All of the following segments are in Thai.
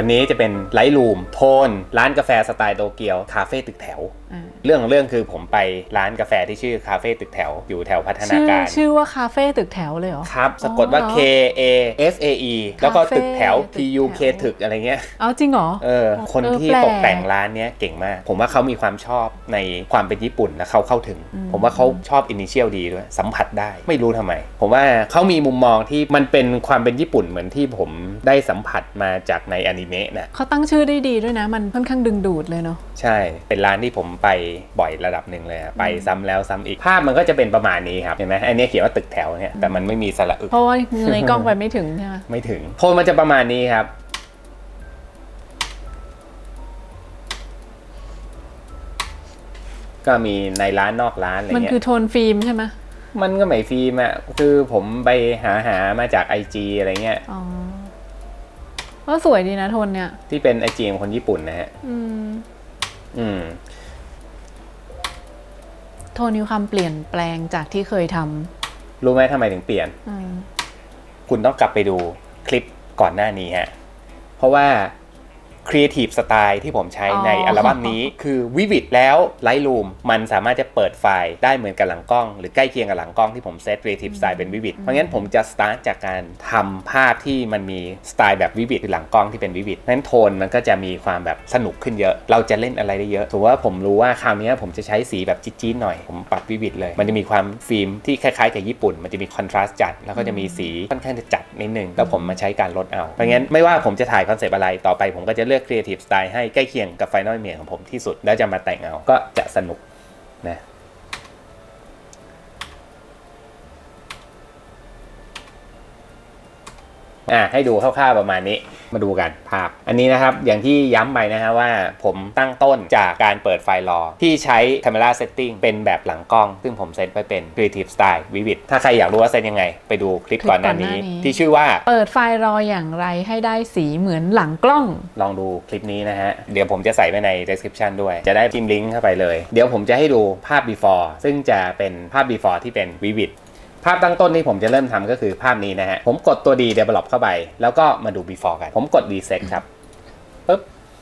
วันนี้จะเป็นไลท์รูมโทน ร้านกาแฟสไตล์โตเกียว คาเฟ่ตึกแถว เรื่องของเรื่องคือผมไปร้านกาแฟที่ชื่อคาเฟ่ตึกแถวอยู่แถวพัฒนาชื่อการ ชื่อว่าคาเฟ่ตึกแถวเลยเหรอ ครับ สะกดว่าอ๋อ K A F A E แล้วก็ตึกแถวคาเฟ่ P U K ตึกแถวถึกอะไรเงี้ย เอาจริงเหรอ เออ คนเออที่แปลกตกแต่งร้านเนี้ยเก่งมาก ผมว่าเขามีความชอบในความเป็นญี่ปุ่นและเขาเข้าถึง ผมว่าเขาชอบอินิเชียลดีด้วย สัมผัสได้ไม่รู้ทำไม ผมว่าเขามีมุมมองที่มันเป็นความเป็นญี่ปุ่นเหมือนที่ผมได้สัมผัสมาจากในอนิเมะนะเขาตั้งชื่อได้ดีด้วยนะมันค่อนข้างดึงดูดเลยเนาะใช่เป็นร้านที่ผมไปบ่อยระดับหนึ่งเลยอะไปซ้ำแล้วซ้ำอีกภาพมันก็จะเป็นประมาณนี้ครับเห็นไหมอันนี้เขียนว่าตึกแถวเนี่ยแต่มันไม่มีสระอึกเพราะว่าเงยกล้องไปไม่ถึงใช่ไหมไม่ถึงโทนมันจะประมาณนี้ครับก็มีในร้านนอกร้านอะไรมันเงี้คือยโทนฟิล์มใช่ไหมมันก็ไม่ฟิล์มอะคือผมไปหาหามาจาก IG อะไรเงี้ย อ๋อก็สวยดีนะโทนเนี่ย ที่เป็น IG ของคนญี่ปุ่นนะฮะ อืม อืม โทนมีความเปลี่ยนแปลงจากที่เคยทรู้ไหมทำไมถึงเปลี่ยนำอืมคุณต้องกลับไปดูคลิปก่อนหน้านี้ฮะ เพราะว่า Creative Style ที่ผมใช้ในอัลบั้มนี้ คือวิวิดแล้ว Lightroom มันสามารถจะเปิดไฟล์ได้เหมือนกับหลังกล้อง หรือใกล้เคียงกับหลังกล้องที่ผมเซต Creative Style เป็นวิวิดเพราะงั้นผมจะสตาร์ทจากการทำภาพที่มันมีสไตล์แบบวิวิดคือหลังกล้องที่เป็นวิวิดนั้นโทนมันก็จะมีความแบบสนุกขึ้นเยอะ เราจะเล่นอะไรได้เยอะถือว่าผมรู้ว่าคราวนี้ผมจะใช้สีแบบจี๊ดๆหน่อย ผมปรับวิวิดเลย มันจะมีความฟิล์มที่คล้ายๆกับญี่ปุ่น มันจะมีคอนทราสต์จัด แล้วก็จะมีสีค่อนข้างจะจัดนิดนึงแล้วผมมาใช้การลดเอาเพราะงั้นไม่ว่าผมจะถ่ายคอนเซปต์อะไรต่อไปผมก็จะเลือก Creative Style ให้ใกล้เคียงกับ Final Image ของผมที่สุด แล้วจะมาแต่งเอาก็จะสนุกนะอะให้ดูคร่าวๆประมาณนี้ มาดูกันภาพ อันนี้นะครับอย่างที่ย้ำไปนะฮะว่าผมตั้งต้นจากการเปิดไฟล์รอที่ใช้ Camera Setting เป็นแบบหลังกล้อง ซึ่งผมเซตไว้เป็น Creative Style Vivid ถ้าใครอยากรู้ว่าเซตยังไง ไปดูคลิปก่อนหน้านี้ ที่ชื่อว่าเปิดไฟล์รออย่างไรให้ได้สีเหมือนหลังกล้อง ลองดูคลิปนี้นะฮะ เดี๋ยวผมจะใส่ไว้ใน description ด้วย จะได้พิมพ์ลิงก์เข้าไปเลย เดี๋ยวผมจะให้ดูภาพ before ซึ่งจะเป็นภาพ before ที่เป็น vivid ภาพตั้งต้นที่ผมจะเริ่มทำก็คือภาพนี้นะฮะ ผมกดตัว D develop เข้าไป แล้วก็มาดู before กัน ผมกด reset ครับ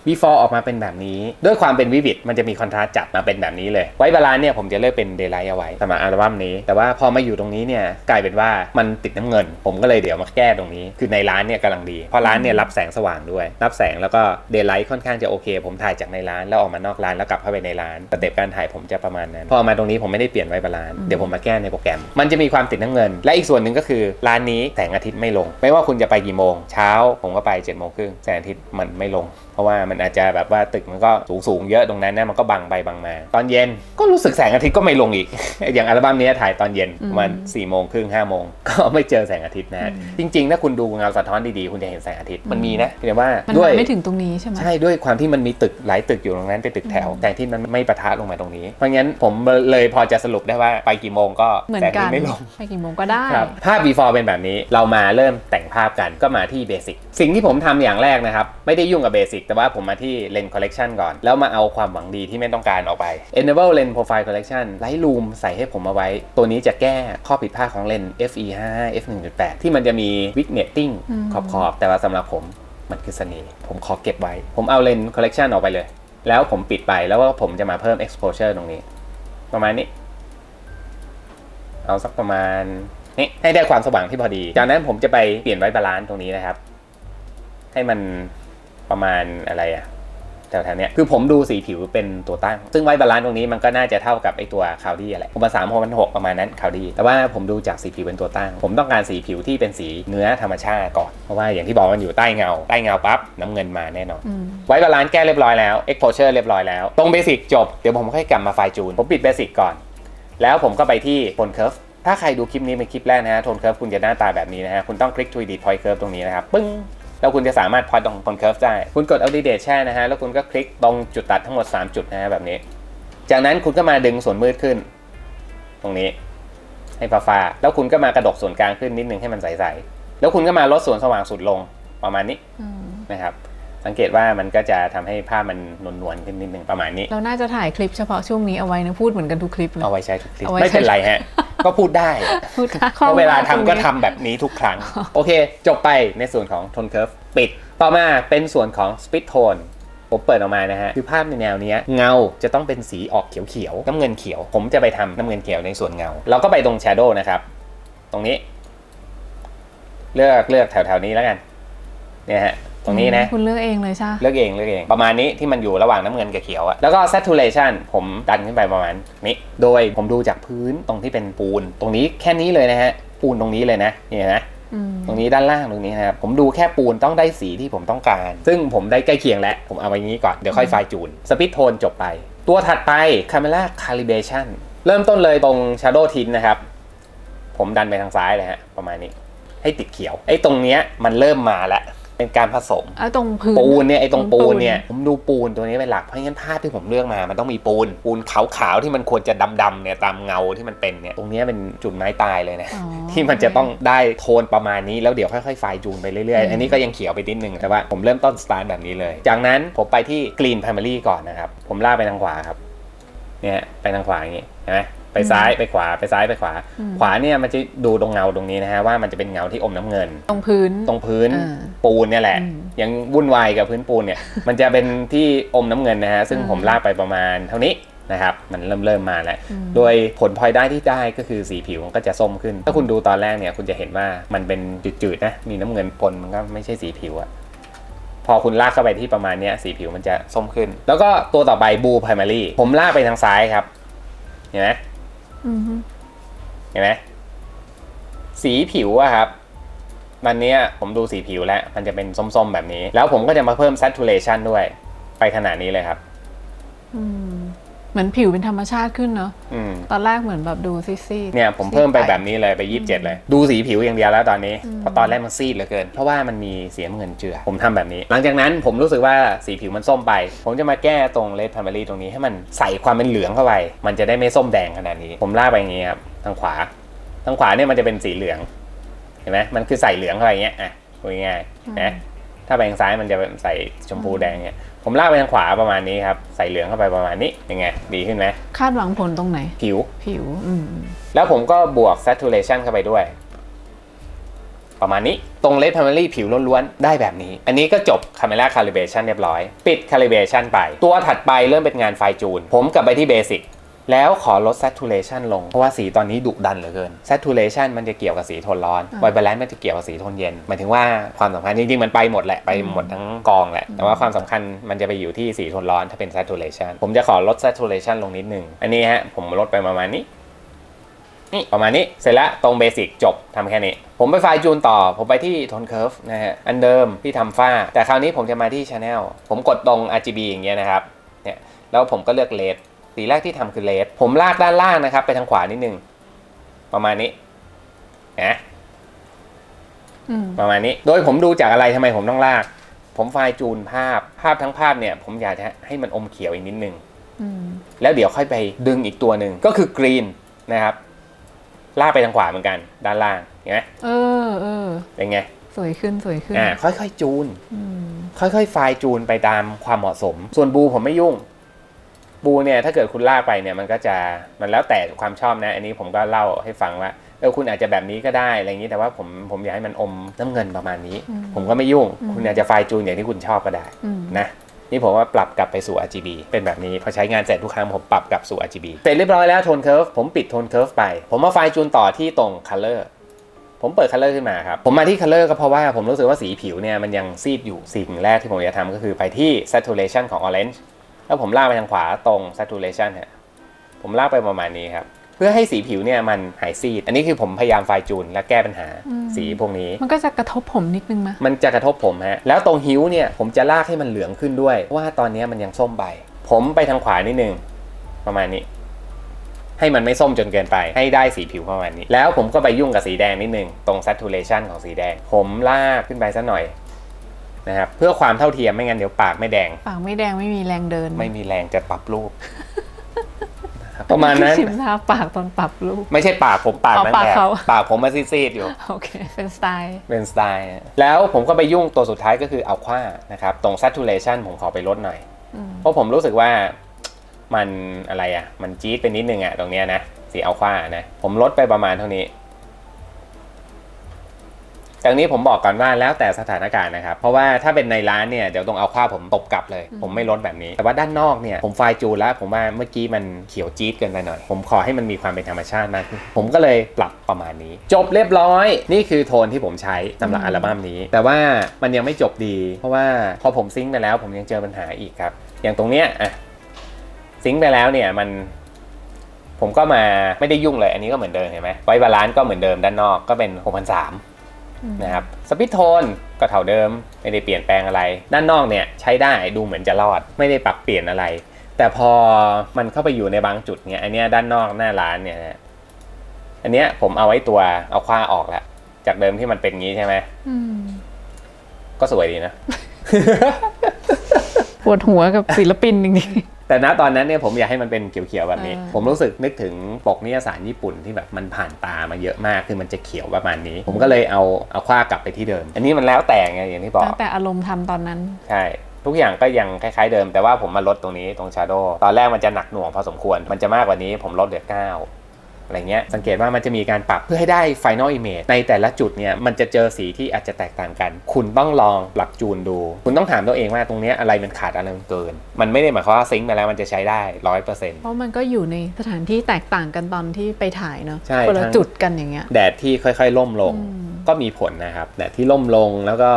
before ออกมาเป็นแบบนี้ ด้วยความเป็นวิวิดมันจะมีคอนทราสต์จัดมาเป็นแบบนี้เลยไว้บาลานเนี่ยผมจะเลือกเป็น daylight เอาไว้สำหรับอัลบั้มนี้ แต่ว่าพอมาอยู่ตรงนี้เนี่ยกลายเป็นว่ามันติดน้ำเงิน ผมก็เลยเดี๋ยวมาแก้ตรงนี้ คือในร้านเนี่ยกำลังดีเพราะร้านเนี่ยรับแสงสว่างด้วย รับแสงแล้วก็ daylight ค่อนข้างจะโอเค ผมถ่ายจากในร้านแล้วออกมานอกร้านแล้วกลับเข้าไปในร้านสเต็ปการถ่ายผมจะประมาณนั้น พอมาตรงนี้ผมไม่ได้เปลี่ยนไว้บาลานเดี๋ยวผมมาแก้ในโปรแกรม มันจะมีความติดน้ำเงิน และอีกส่วนหนึ่งก็คือร้านนี้แสงอาทิตย์ไม่ลง ไม่ว่าคุณจะไปกี่โมง เช้าผมก็ไป7จ็ดโมงครึ่งแสงอาทิตย์มันไม่ลง เพราะว่ามันอาจจะแบบว่าตึกมันก็สูงสูงๆเยอะตรงนั้นนะมันก็บังไปบังมา ตอนเย็นก็รู้สึกแสงอาทิตย์ก็ไม่ลงอีก อย่างอัลบั้มนี้ถ่ายตอนเย็นประมาณ4ี่โมงครึ่งห้าโมงก็ไม่เจอแสงอาทิตย์นะฮะจริงๆถ้าคุณดูเงาสะท้อนดีๆคุณจะเห็นแสงอาทิตย์มันมีนะเพียงว่ามันด้วยมาไม่ถึงตรงนี้ใช่ไหมใช่ด้วยความที่มันมีตึกหลายตึกอยู่ตรงนั้นเป็นตึกแถวแต่ที่มันไม่ปะทะลงมาตรงนี้ เพราะงั้นผมเลยพอจะสรุปได้ว่าไปกี่โมงก็เหมือแสนงกัอาทินตย์ไม่ลงไปกี่โมงก็ได้ครับภาพ before เป็นแบบนี้เรามาเริ่มแต่งภาพกันก็มาที่เบสิกสิ่งที่ผมทำอย่างแรกนะครับไม่ได้ยุ่งกับเบสิกแต่ว่าผมมาที่ lens collection ก่อน แล้วมาเอาความหวังดีที่ไม่ต้องการออกไป enable lens profile collection Lightroom ใส่ให้ผมเอาไว้ ตัวนี้จะแก้ข้อผิดพลาดของเลนส์ fe 5 f 1.8ที่มันจะมี vignetting อืมขอบๆแต่ว่าสำหรับผมมันคือเสน่ห์ผมขอเก็บไว้ ผมเอา lens collection ออกไปเลย แล้วผมปิดไปแล้วก็ผมจะมาเพิ่ม exposure ตรงนี้ ประมาณนี้ เอาสักประมาณนี้ให้ได้ความสว่างที่พอดี จากนั้นผมจะไปเปลี่ยนไว้บาลานซ์ตรงนี้นะครับ ให้มัน ประมาณอะไรอะแถวๆเนี้ยคือผมดูสีผิวเป็นตัวตั้ง ซึ่งไว้บาลานซ์ตรงนี้มันก็น่าจะเท่ากับไอตัวคาวดี้อะไรผมมาสามพันหกประมาณนั้นคาวดี้แต่ว่าผมดูจากสีผิวเป็นตัวตั้ง ผมต้องการสีผิวที่เป็นสีเนื้อธรรมชาติก่อน เพราะว่าอย่างที่บอกมันอยู่ใต้เงา ใต้เงาปั๊บน้ำเงินมาแน่นอนอืมไว้บาลานซ์แก้เรียบร้อยแล้ว exposure เรียบร้อยแล้ว ตรงเบสิกจบ เดี๋ยวผมค่อยกลับมาไฟล์จูน ผมปิดเบสิกก่อน แล้วผมก็ไปที่โทนเคิร์ฟ ถ้าใครดูคลิปนี้เป็นคลิปแรกนะฮะโทนเคิร์ฟคุณจะหน้าตาแบบนี้นะฮะ คุณต้องคลิก to edit point curve ตรงนี้นะครับ ปึ้ง แล้วคุณจะสามารถพอดตรงโทนเคิร์ฟได้ คุณกดเอาดีเดตแช่นะฮะ แล้วคุณก็คลิกตรงจุดตัดทั้งหมด 3 จุดนะฮะแบบนี้ จากนั้นคุณก็มาดึงส่วนมืดขึ้น ตรงนี้ ให้ฟ้าฟ้าๆแล้วคุณก็มากระดกส่วนกลางขึ้นนิดนึงให้มันใสๆ แล้วคุณก็มาลดส่วนสว่างสุดลงประมาณนี้อืมนะครับ สังเกตว่ามันก็จะทำให้ภาพมันนวลๆขึ้นนิดนึงประมาณนี้ เราน่าจะถ่ายคลิปเฉพาะช่วงนี้เอาไว้นะพูดเหมือนกันทุกคลิปเลยเอาไว้ใช้ทุกคลิปเอาไว้ไม่เป็นใช้ไรฮะ ก็พูดได้พูดค่ะเพราะเวลาทำก็ตรงนี้ทำแบบนี้ทุกครั้ง โอเค จบไปในส่วนของโทนเคิร์ฟปิด ต่อมาเป็นส่วนของสปิ t โทนผมเปิดออกมานะฮะ คือภาพในแนวเนี้ยเงาจะต้องเป็นสีออกเขียวๆน้ำเงินเขียว ผมจะไปทำน้ำเงินเขียวในส่วนเงา เราก็ไปตรง Shadow นะครับ ตรงนี้ เลือกเลือกแถวๆนี้แล้วกัน เนี่ยฮะ ตรงนี้นะ คุณเลือกเองเลยใช่ไหมเลือกเองเลือกเอง ประมาณนี้ที่มันอยู่ระหว่างน้ำเงินกับเขียวอะแล้วก็ saturation ผมดันขึ้นไปประมาณนี้ โดยผมดูจากพื้นตรงที่เป็นปูน ตรงนี้แค่นี้เลยนะฮะ ปูนตรงนี้เลยนะนี่นะอืมตรงนี้ด้านล่างตรงนี้นะครับผมดูแค่ปูนต้องได้สีที่ผมต้องการ ซึ่งผมได้ใกล้เคียงแล้ว ผมเอาไว้งี้ก่อน เดี๋ยวค่อยไฟล์จูนสปิ t โทนจบไป ตัวถัดไป Camera Calibration เริ่มต้นเลยตรง Shadow Tint นะครับ ผมดันไปทางซ้ายเลยฮะประมาณนี้ ให้ติดเขียวไอ้ตรงเนี้ยมันเริ่มมาแล้ว เป็นการผสมเอาตรงพื้น ปูนเนี่ยไอ้ตรงตรงปูปูนนเนี่ยผมดูปูนตัวนี้เป็นหลักเพราะงั้นภาพที่ผมเลือกมามันต้องมีปูน ปูนขาวๆที่มันควรจะดำๆเนี่ยตามเงาที่มันเป็นเนี่ยตรงเนี้ยเป็นจุดไม้ตายเลยนะอ๋อ ที่มันจะต้องได้โทนประมาณนี้แล้วเดี๋ยวค่อยๆไฟล์จูนไปเรื่อยอืมๆอันนี้ก็ยังเขียวไปนิดนึงแต่ว่าผมเริ่มต้นสตาร์ทแบบนี้เลย จากนั้นผมไปที่ Green Primary ก่อนนะครับผมลากไปทางขวาครับเนี่ยไปทางขวาอย่างงี้เห็นไหม ไปซ้ายไปขวาไปซ้ายไปขวา ขวาเนี่ยมันจะดูตรงเงาตรงนี้นะฮะว่ามันจะเป็นเงาที่อมน้ำเงิน ตรงพื้นตรงพื้นอ่าปูนเนี่ยแหละอืมยังวุ่นวายกับพื้นปูนเนี่ย มันจะเป็นที่อมน้ำเงินนะฮะซึ่งอืมผมลากไปประมาณเท่านี้นะครับมันเริ่มเริ่มมาแล้วอืมโดยผลพลอยได้ที่ได้ก็คือสีผิวมันก็จะส้มขึ้น ถ้าคุณดูตอนแรกเนี่ย คุณจะเห็นว่ามันเป็นจืดๆนะ มีน้ำเงินปนมันก็ไม่ใช่สีผิวอะพอคุณลากเข้าไปที่ประมาณเนี้ยสีผิวมันจะส้มขึ้น แล้วก็ตัวต่อไปบูพ r มารีผมลากไปทางซ้ายครับ เห็นไหมอืมฮึ เห็นไหมสีผิวอะครับวันเนี้ยผมดูสีผิวแล้ว มันจะเป็นส้มๆแบบนี้ แล้วผมก็จะมาเพิ่ม saturation ด้วย ไปขนาดนี้เลยครับ อืม เหมือนผิวเป็นธรรมชาติขึ้นเนาะอืม ตอนแรกเหมือนแบบดูซีดๆเนี่ยผมเพิ่มไปแบบนี้เลยไป 27 เลย ดูสีผิวอย่างเดียวแล้วตอนนี้เพราะตอนแรกมันซีดเหลือเกิน เพราะว่ามันมีสีน้ำเงินเจือ ผมทำแบบนี้ หลังจากนั้นผมรู้สึกว่าสีผิวมันส้มไป ผมจะมาแก้ตรง red primary ตรงนี้ให้มันใส่ความเป็นเหลืองเข้าไป มันจะได้ไม่ส้มแดงขนาดนี้ ผมลากไปอย่างนี้ครับทางขวา ทางขวาเนี่ยมันจะเป็นสีเหลือง เห็นไหมมันคือใส่เหลืองเข้าไปอย่างเงี้ยอะพูดง่ายๆนะ ถ้าไปทางซ้ายมันจะเป็นใส่ชมพูแดงเนี่ย ผมลากไปทางขวาประมาณนี้ครับ ใส่เหลืองเข้าไปประมาณนี้ยังไง ดีขึ้นไหมคาดหวังผลตรงไหน ผิว ผิว อืมแล้วผมก็บวก saturation เข้าไปด้วย ประมาณนี้ ตรง red primary ผิวล้วนๆ ได้แบบนี้ อันนี้ก็จบ camera calibration เรียบร้อย ปิด calibration ไป ตัวถัดไปเริ่มเป็นงานไฟจูน ผมกลับไปที่ basic แล้วขอลด saturation ลง เพราะว่าสีตอนนี้ดุดันเหลือเกิน saturation มันจะเกี่ยวกับสีโทนร้อนอ่า white balance มันจะเกี่ยวกับสีโทนเย็น หมายถึงว่าความสำคัญจริงๆ มันไปหมดแหละ ไปหมดทั้งกองแหละ แต่ว่าความสำคัญมันจะไปอยู่ที่สีโทนร้อนถ้าเป็น saturation ผมจะขอลด saturation ลงนิดนึง อันนี้ฮะ ผมลดไปประมาณนี้ นี่ประมาณนี้ เสร็จแล้วตรงเบสิกจบทำแค่นี้ผมไปไฟล์จูนต่อ ผมไปที่โทนเคิร์ฟนะฮะ อันเดิมที่ทำฝ้า แต่คราวนี้ผมจะมาที่ช anel ผมกดตรง RGB อย่างเงี้ยนะครับ เนี่ย แล้วผมก็เลือกเลด สีแรกที่ทำคือเลดผมลากด้านล่างนะครับ ไปทางขวานิดนึง ประมาณนี้นะอืมประมาณนี้ โดยผมดูจากอะไรทำไมผมต้องลาก ผมไฟล์จูนภาพ ภาพทั้งภาพเนี่ย ผมอยากจะให้มันอมเขียวอีกนิดนึงอืมแล้วเดี๋ยวค่อยไปดึงอีกตัวหนึ่งก็คือกรีนนะครับ ลากไปทางขวาเหมือนกัน ด้านล่างเห็นไหมเออเออเป็นไงสวยขึ้นสวยขึ้นอ่าค่อยๆจูนอืมค่อยๆไฟล์จูนไปตามความเหมาะสม ส่วนบูผมไม่ยุ่ง บูเนี่ยถ้าเกิดคุณลากไปเนี่ยมันก็จะมันแล้วแต่ความชอบนะ อันนี้ผมก็เล่าให้ฟังว่าเออคุณอาจจะแบบนี้ก็ได้อะไรอย่างนี้แต่ว่าผมผมอยากให้มันอมน้ำเงินประมาณนี้อืมผมก็ไม่ยุ่งอืมคุณอาจจะไฟล์จูนอย่างที่คุณชอบก็ได้อืมนะนี่ผมว่าปรับกลับไปสู่ RGB เป็นแบบนี้ พอใช้งานเสร็จทุกครั้งผมปรับกลับสู่ RGB เสร็จเรียบร้อยแล้วโทนเคิร์ฟผมปิดโทนเคิร์ฟไป ผมมาไฟล์จูนต่อที่ตรง Color ผมเปิด Color ขึ้นมาครับ ผมมาที่ Color ก็เพราะว่าผมรู้สึกว่าสีผิวเนี่ยมันยังซีดอยู่สิ่งแรกที่ผมจะทำก็คือไปที่ Saturation ของ Orange แล้วผมลากไปทางขวาตรง Saturation ฮะผมลากไปประมาณนี้ครับ เพื่อให้สีผิวเนี่ยมันหายซีด อันนี้คือผมพยายามไฟล์จูนและแก้ปัญหาอืมสีพวกนี้ มันก็จะกระทบผมนิดนึงมะมันจะกระทบผมฮะ แล้วตรงหิ้วเนี่ยผมจะลากให้มันเหลืองขึ้นด้วยเพราะว่าตอนนี้มันยังส้มไปผมไปทางขวานิดนึงประมาณนี้ ให้มันไม่ส้มจนเกินไป ให้ได้สีผิวประมาณนี้ แล้วผมก็ไปยุ่งกับสีแดงนิดนึงตรง saturation ของสีแดง ผมลากขึ้นไปสักหน่อย นะครับเพื่อความเท่าเทียมไม่งั้นเดี๋ยวปากไม่แดง ปากไม่แดงไม่มีแรงเดินไม่มีแรงจะปรับรูปนะครับประมาณนั้นชิมทาปากตอนปรับรูป ไม่ใช่ปากผมปากอ๋อนั่นปากแหละเขาปากผมมาซีดๆอยู่ โอเค เป็นสไตล์เป็นสไตล์อะแล้วผมก็ไปยุ่งตัวสุดท้ายก็คือเอาคว้านะครับ ตรง saturation ผมขอไปลดหน่อยอืมเพราะผมรู้สึกว่ามันอะไรอะ มันจี๊ดไปนิดนึงอะตรงเนี้ยนะสีสีอัลฟานะ ผมลดไปประมาณเท่านี้ ตรงนี้ผมบอกก่อนว่าแล้วแต่สถานการณ์นะครับ เพราะว่าถ้าเป็นในร้านเนี่ยเดี๋ยวตรงเอาค่าผมตบกลับเลย ผมไม่ลดแบบนี้ แต่ว่าด้านนอกเนี่ยผมไฟล์จูนแล้วผมว่าเมื่อกี้มันเขียวจี๊ดเกินไปหน่อย ผมขอให้มันมีความเป็นธรรมชาติมากขึ้นผมก็เลยปรับประมาณนี้ จบเรียบร้อย นี่คือโทนที่ผมใช้สำหรับอัลบั้มนี้ แต่ว่ามันยังไม่จบดี เพราะว่าพอผมซิงค์ไปแล้ว ผมยังเจอปัญหาอีกครับ อย่างตรงเนี้ยอะซิงค์ไปแล้วเนี่ยมันผมก็มาไม่ได้ยุ่งเลย อันนี้ก็เหมือนเดิมเห็นไหมไว้บาลานซ์ก็เหมือนเดิมด้านนอกก็เป็น6,300 นะครับสปิทโทนก็เท่าเดิมไม่ได้เปลี่ยนแปลงอะไร ด้านนอกเนี่ยใช้ได้ดูเหมือนจะรอด ไม่ได้ปรับเปลี่ยนอะไร แต่พอมันเข้าไปอยู่ในบางจุดเนี่ยอันเนี้ยด้านนอกหน้าร้านเนี่ยนะอันเนี้ยผมเอาไว้ตัวเอาคว้าออกแล้วจากเดิมที่มันเป็นงี้ใช่ไหมอืมก็สวยดีนะ ปวดหัวกับศิลปินจริง แต่ณตอนนั้นเนี่ยผมอยากให้มันเป็นเขียวๆแบบนี้อ่าผมรู้สึกนึกถึงปกนิยสารญี่ปุ่นที่แบบมันผ่านตามาเยอะมากคือมันจะเขียวประมาณนี้ ผมก็เลยเอาเอาคว้ากลับไปที่เดิม อันนี้มันแล้วแต่ไงอย่างที่บๆอกตั้งแต่อารมณ์ทำตอนนั้นใช่ทุกอย่างก็ยังคล้ายๆเดิมแต่ว่าผมมาลดตรงนี้ตรงชาโดตอนแรกมันจะหนักหน่วงพอสมควรมันจะมากกว่านี้ผมลดเหลือ9 อะไรเงี้ยสังเกตว่ามันจะมีการปรับเพื่อให้ได้ Final Image ในแต่ละจุดเนี่ยมันจะเจอสีที่อาจจะแตกต่างกัน คุณต้องลองปรับจูนดู คุณต้องถามตัวเองว่าตรงเนี้ยอะไรมันขาดอะไรมันเกิน มันไม่ได้หมายความว่าซิงค์ไปแล้วมันจะใช้ได้ร้อยเปอร์เซ็นต์เพราะมันก็อยู่ในสถานที่แตกต่างกันตอนที่ไปถ่ายเนอะใช่คนละทั้งจุดกันอย่างเงี้ยแดดที่ค่อย ๆ ล่มลงอืม ก็มีผลนะครับแดดที่ล่มลงแล้วก็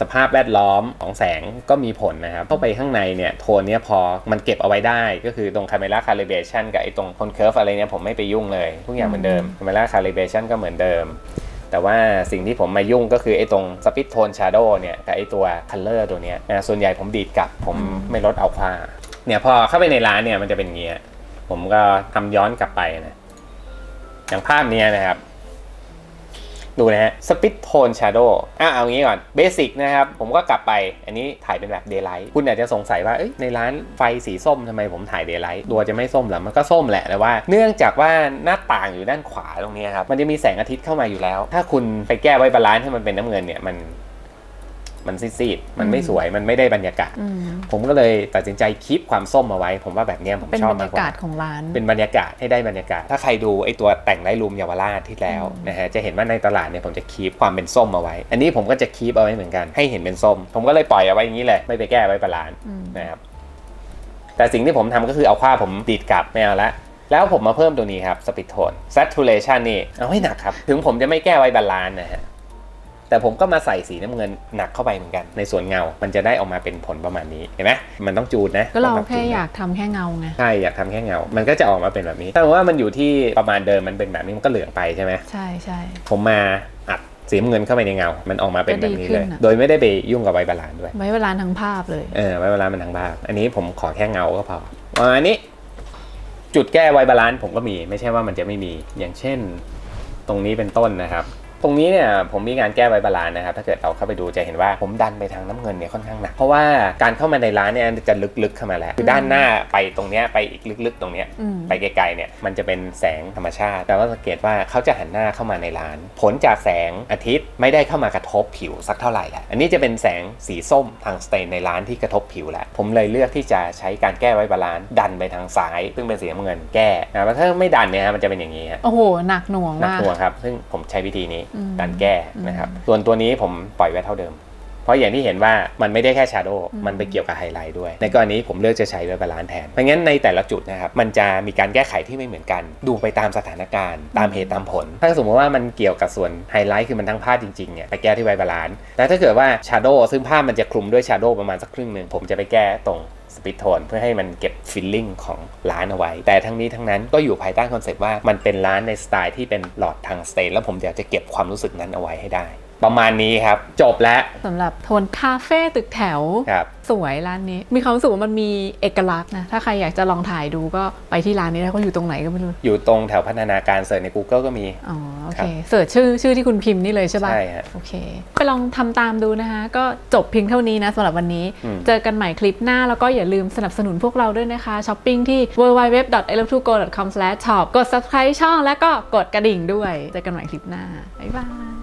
สภาพแวดล้อมของแสงก็มีผลนะครับ เข้าไปข้างในเนี่ยโทนเนี้ยพอมันเก็บเอาไว้ได้ ก็คือตรง Camera Calibration กับไอ้ตรง Concurve อะไรเนี่ยผมไม่ไปยุ่งเลย ทุกอย่างเหมือนเดิม Camera Calibration ก็เหมือนเดิมแต่ว่าสิ่งที่ผมมายุ่งก็คือไอ้ตรง Speed Tone Shadow เนี่ยกับไอ้ตัว Color ตัวเนี้ยนะส่วนใหญ่ผมดีดกลับ ผมไม่ลดเอาค่าเนี่ยพอเข้าไปในร้านเนี่ยมันจะเป็นอย่างเงี้ยผมก็ทำย้อนกลับไปนะอย่างภาพเนี้ยนะครับ ดูนะฮะสปิทโทนชาร์โดอะเอางี้ก่อนเบสิกนะครับ ผมก็กลับไปอันนี้ถ่ายเป็นแบบเดย์ไลท์คุณอาจจะสงสัยว่าในร้านไฟสีส้มทำไมผมถ่ายเดย์ไลท์ตัวจะไม่ส้มหรอมันก็ส้มแหละแต่ว่า เนื่องจากว่าหน้าต่างอยู่ด้านขวาตรงนี้ครับมันจะมีแสงอาทิตย์เข้ามาอยู่แล้ว ถ้าคุณไปแก้ไว้บาลานซ์ให้มันเป็นน้ำเงินเนี่ยมัน มันซีดๆมันไม่สวยมันไม่ได้บรรยากาศอืมผมก็เลยตัดสินใจคีปความส้มเอาไว้ ผมว่าแบบเนี้ยผมเป็นชอบบรรากากมายกว่าศของร้านเป็นบรรยากาศให้ได้บรรยากาศ ถ้าใครดูไอตัวแต่งไร้รูมเยาวราชที่แล้วอืมนะฮะจะเห็นว่าในตลาดเนี่ยผมจะคีปความเป็นส้มเอาไว้ อันนี้ผมก็จะคีปเอาไว้เหมือนกันให้เห็นเป็นส้ม ผมก็เลยปล่อยเอาไว้อย่างนี้เลยไม่ไปแก้ไว้ประหลานอืมนะครับแต่สิ่งที่ผมทำก็คือเอาค่าผมดีดกลับไม่เอาละแล้วผมมาเพิ่มตัวนี้ครับ Speed Tone Saturation นี่เอาให้หนักครับ ถึงผมจะไม่แก้ไว้บาลานซ์นะฮะ แต่ผมก็มาใส่สีน้ำเงินหนักเข้าไปเหมือนกัน ในส่วนเงา มันจะได้ออกมาเป็นผลประมาณนี้ เห็นไหมมันต้องจูนนะ ก็เราต้องปบแค่จูนนะอยากทำแค่เงาไง ใช่ อยากทำแค่เงา มันก็จะออกมาเป็นแบบนี้ แต่ว่ามันอยู่ที่ประมาณเดิมมันเป็นแบบนี้มันก็เหลืองไปใช่ไหมใช่ใช่ผมมาอัดสีน้ำเงินเข้าไปในเงา มันออกมาเป็นแบบนี้เลยก็ดีขึ้นอะโดยไม่ได้ไปยุ่งกับไวบาลานซ์ด้วย ไว้เวลาทั้งภาพเลย เออ ไวบาลานซ์มันทั้งภาพ อันนี้ผมขอแค่เงาก็พออันนี้ จุดแก้ไวบาลานซ์ผมก็มี ไม่ใช่ว่ามันจะไม่มี อย่างเช่น ตรงนี้เป็นต้นนะครับ ตรงนี้เนี่ยผมมีงานแก้ไวบาลานซ์นะครับถ้าเกิดเราเข้าไปดูจะเห็นว่าผมดันไปทางน้ำเงินเนี่ยค่อนข้างหนัก เพราะว่าการเข้ามาในร้านเนี่ยจะลึกๆเข้ามาแล้วคือด้านหน้าไปตรงเนี้ยไปอีกลึกๆ ตรงเนี้ยอืมไปไกลๆเนี่ยมันจะเป็นแสงธรรมชาติแต่ว่าสังเกตว่าเขาจะหันหน้าเข้ามาในร้าน ผลจากแสงอาทิตย์ไม่ได้เข้ามากระทบผิวสักเท่าไหร่แหละอันนี้จะเป็นแสงสีส้มทางสเตนในร้านที่กระทบผิวแหละผมเลยเลือกที่จะใช้การแก้ไว้บาลานซ์ดันไปทางซ้าย ซึ่งเป็นสีน้ำเงินแก้นะถ้าไม่ดันเนี่ยฮะมันจะเป็นอย่างนี้ฮะโอ้โหหนักหน่วงหนักมากหน่วงครับซึ่งผมใช้วิธีนี้อืมการแก้นะครับส่วนตัวนี้ผมปล่อยไว้เท่าเดิม เพราะอย่างที่เห็นว่ามันไม่ได้แค่ชาโดว์อืมมันไปเกี่ยวกับไฮไลท์ด้วย ในกรณีผมเลือกจะใช้ไว้บาลานซ์แทน เพราะงั้นในแต่ละจุดนะครับมันจะมีการแก้ไขที่ไม่เหมือนกัน ดูไปตามสถานการณ์ ตามเหตุตามผล ถ้าสมมติว่ามันเกี่ยวกับส่วนไฮไลท์คือมันทั้งภาพจริงๆเนี่ยไปแก้ที่ไวบาลานซ์แต่ถ้าเกิดว่าชาโดว์ซึ่งภาพมันจะคลุมด้วยชาโดว์ประมาณสักครึ่งหนึ่งผมจะไปแก้ตรง สปิทโทนเพื่อให้มันเก็บฟิลลิ่งของร้านเอาไว้ แต่ทั้งนี้ทั้งนั้นก็อยู่ภายใต้คอนเซปต์ว่ามันเป็นร้านในสไตล์ที่เป็นหลอดทางสเตนแล้วผมอยากจะเก็บความรู้สึกนั้นเอาไว้ให้ได้ ประมาณนี้ครับ จบแล้วสำหรับโทนคาเฟ่ตึกแถว ครับ สวยร้านนี้ มีความรู้สึกว่ามันมีเอกลักษณ์นะ ถ้าใครอยากจะลองถ่ายดูก็ไปที่ร้านนี้ได้เขาอยู่ตรงไหนก็ไม่รู้ อยู่ตรงแถวพัฒนาการเสิร์ชใน Google ก็มี อ๋อ โอครัเคบเสิร์ชชื่อชื่อที่คุณพิมพ์นี่เลยใช่ปะใช่ฮะโอเค ไปลองทำตามดูนะคะ ก็จบเพียงเท่านี้นะสำหรับวันนี้ อืม เจอกันใหม่คลิปหน้าแล้วก็อย่าลืมสนับสนุนพวกเราด้วยนะคะช้อปปิ้งที่ www.i love to go com/shop กด subscribe ช่องแล้วก็กดกระดิ่งด้วย เจอกันใหม่คลิปหน้าบ๊ายบาย